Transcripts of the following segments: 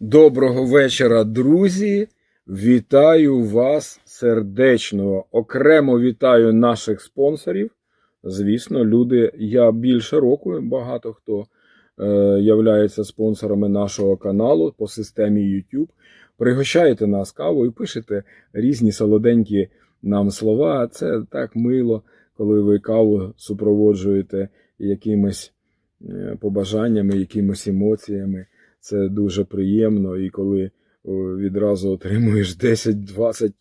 Доброго вечора, друзі! Вітаю вас сердечно. Окремо вітаю наших спонсорів. Звісно, люди, я більше року, багато хто е, являється спонсорами нашого каналу по системі YouTube. Пригощаєте нас кавою, пишете різні солоденькі нам слова. Це так мило, коли ви каву супроводжуєте якимись е, побажаннями, якимись емоціями. Це дуже приємно, і коли відразу отримуєш 10-20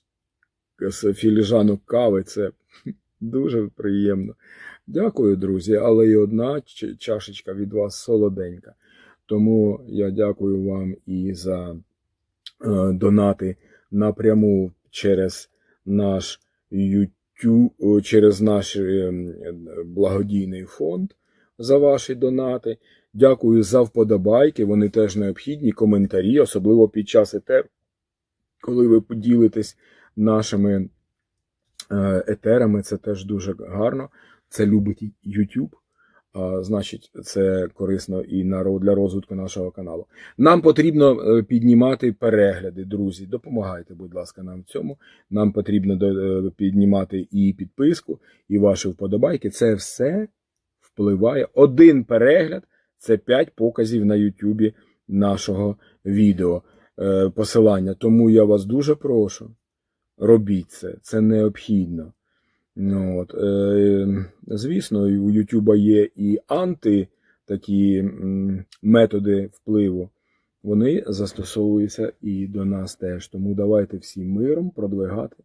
с- філіжанок кави, це дуже приємно. Дякую, друзі, але і одна чашечка від вас солоденька. Тому я дякую вам і за е, донати напряму через наш YouTube, через наш е, благодійний фонд за ваші донати. Дякую за вподобайки, вони теж необхідні, коментарі, особливо під час етер, коли ви поділитесь нашими е, етерами, це теж дуже гарно. Це любить YouTube. Значить, це корисно і для розвитку нашого каналу. Нам потрібно е, піднімати перегляди, друзі. Допомагайте, будь ласка, нам в цьому. Нам потрібно е, піднімати і підписку, і ваші вподобайки. Це все впливає. Один перегляд це 5 показів на Ютубі нашого відео е, посилання. Тому я вас дуже прошу, робіть це, це необхідно. Ну, от, е, звісно, у Ютуба є і анти такі методи впливу. Вони застосовуються і до нас теж. Тому давайте всім миром продвигати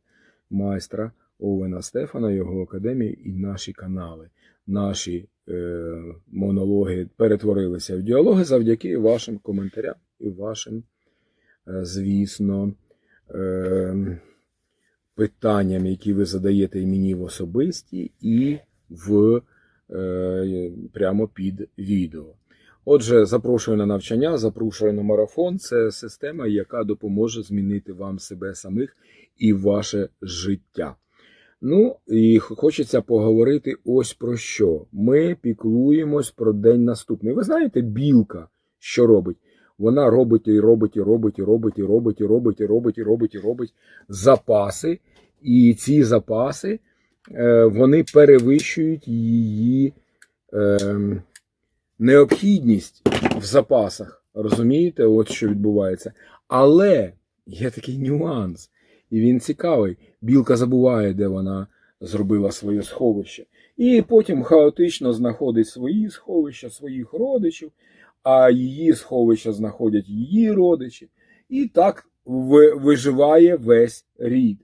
майстра Овена Стефана, його академії і наші канали. Наші монологи перетворилися в діалоги завдяки вашим коментарям і вашим, е, звісно, е, питанням, які ви задаєте мені в особисті, і в е, прямо під відео. Отже, запрошую на навчання, запрошую на марафон. Це система, яка допоможе змінити вам себе самих і ваше життя. Ну, і хочеться поговорити ось про що. Ми піклуємось про день наступний. Ви знаєте, білка що робить? Вона робить і робить, і робить, і робить, і робить, і робить, і робить, і робить, і робить запаси. І ці запаси е, вони перевищують її е, необхідність в запасах. Розумієте, от що відбувається. Але є такий нюанс, і він цікавий. Білка забуває, де вона зробила своє сховище. І потім хаотично знаходить свої сховища, своїх родичів, а її сховища знаходять її родичі. І так виживає весь рід.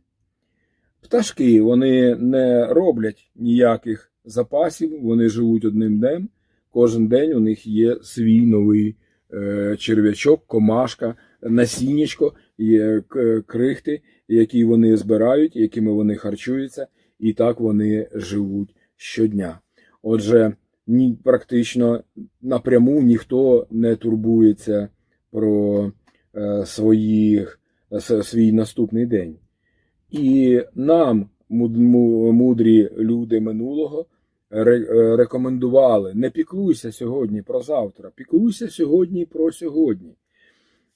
Пташки вони не роблять ніяких запасів, вони живуть одним днем. Кожен день у них є свій новий е, черв'ячок, комашка, насіннячко, крихти, які вони збирають, якими вони харчуються, і так вони живуть щодня. Отже, ні, практично напряму ніхто не турбується про е, своїх, свій наступний день. І нам, мудрі люди минулого, е, рекомендували: не піклуйся сьогодні про завтра, піклуйся сьогодні про сьогодні.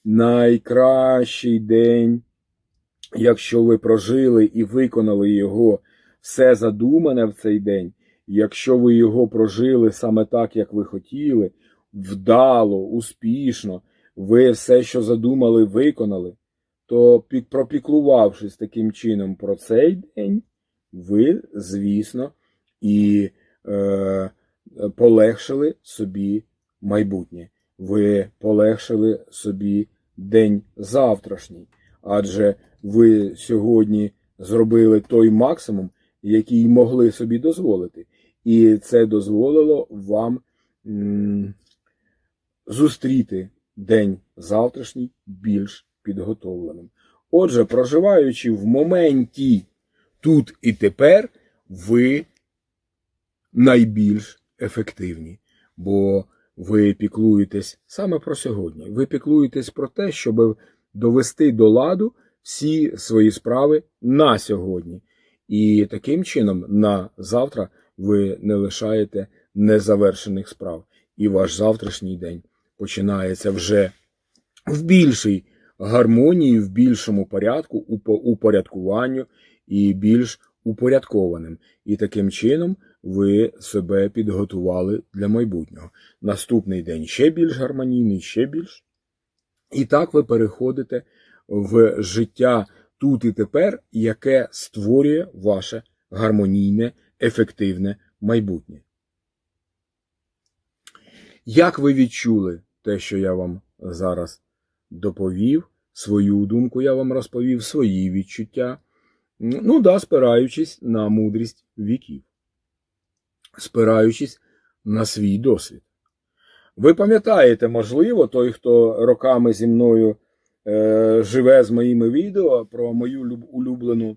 Найкращий день, якщо ви прожили і виконали його все задумане в цей день, якщо ви його прожили саме так, як ви хотіли, вдало, успішно, ви все, що задумали, виконали, то пропіклувавшись таким чином про цей день, ви, звісно, і е, полегшили собі майбутнє. Ви полегшили собі день завтрашній, адже ви сьогодні зробили той максимум, який могли собі дозволити. І це дозволило вам зустріти день завтрашній більш підготовленим. Отже, проживаючи в моменті тут і тепер, ви найбільш ефективні, бо ви піклуєтесь саме про сьогодні. Ви піклуєтесь про те, щоб довести до ладу всі свої справи на сьогодні. І таким чином на завтра ви не лишаєте незавершених справ. І ваш завтрашній день починається вже в більшій гармонії, в більшому порядку, упорядкуванню і більш упорядкованим. І таким чином ви себе підготували для майбутнього. Наступний день ще більш гармонійний, ще більш. І так ви переходите в життя тут і тепер, яке створює ваше гармонійне, ефективне майбутнє. Як ви відчули те, що я вам зараз доповів, свою думку я вам розповів, свої відчуття, ну да, спираючись на мудрість віків, спираючись на свій досвід. Ви пам'ятаєте, можливо, той, хто роками зі мною е, живе з моїми відео про мою улюблену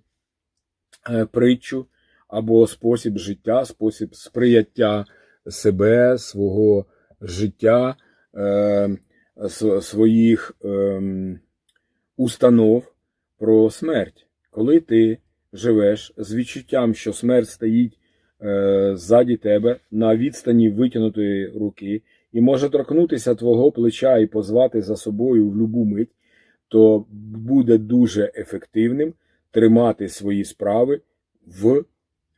е, притчу або спосіб життя, спосіб сприяття себе, свого життя, е, своїх ем, установ про смерть. Коли ти живеш з відчуттям, що смерть стоїть е, ззаді тебе на відстані витягнутої руки і може торкнутися твого плеча і позвати за собою в любу мить, то буде дуже ефективним тримати свої справи в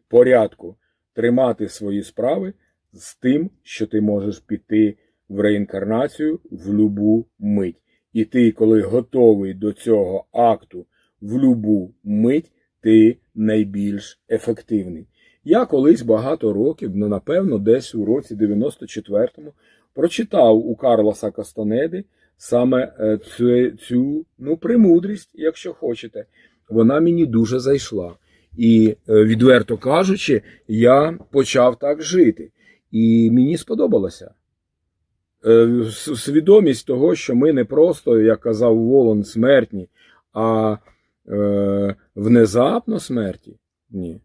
порядку, тримати свої справи з тим, що ти можеш піти в реінкарнацію в любу мить. І ти, коли готовий до цього акту в любу мить, ти найбільш ефективний. Я колись багато років, ну напевно, десь у році 94-му, прочитав у Карлоса Кастанеди саме е, цю, цю ну, премудрість, якщо хочете. Вона мені дуже зайшла. І, е, відверто кажучи, я почав так жити. І мені сподобалося. Е, Свідомість того, що ми не просто, як казав Волон, смертні, а е, внезапно смерті, ні,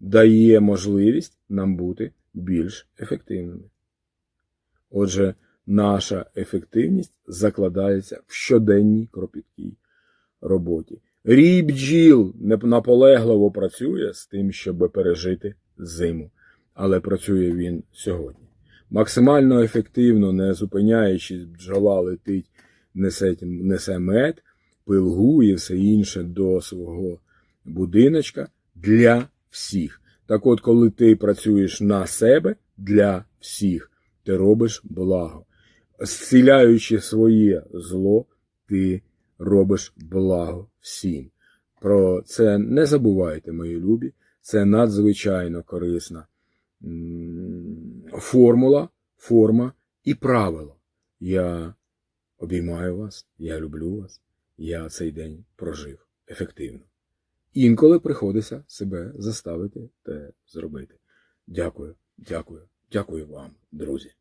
дає можливість нам бути більш ефективними. Отже, наша ефективність закладається в щоденній кропіткій роботі. Рій бджіл наполегливо працює з тим, щоб пережити зиму, але працює він сьогодні. Максимально ефективно, не зупиняючись, бджола летить, несе, несе мед, пилгу і все інше до свого будиночка для всіх. Так от, коли ти працюєш на себе для всіх, ти робиш благо. Зціляючи своє зло, ти робиш благо всім. Про це не забувайте, мої любі. Це надзвичайно корисна формула, форма і правило. Я обіймаю вас, я люблю вас, я цей день прожив ефективно. Інколи приходиться себе заставити те зробити. Дякую, дякую, дякую вам, друзі.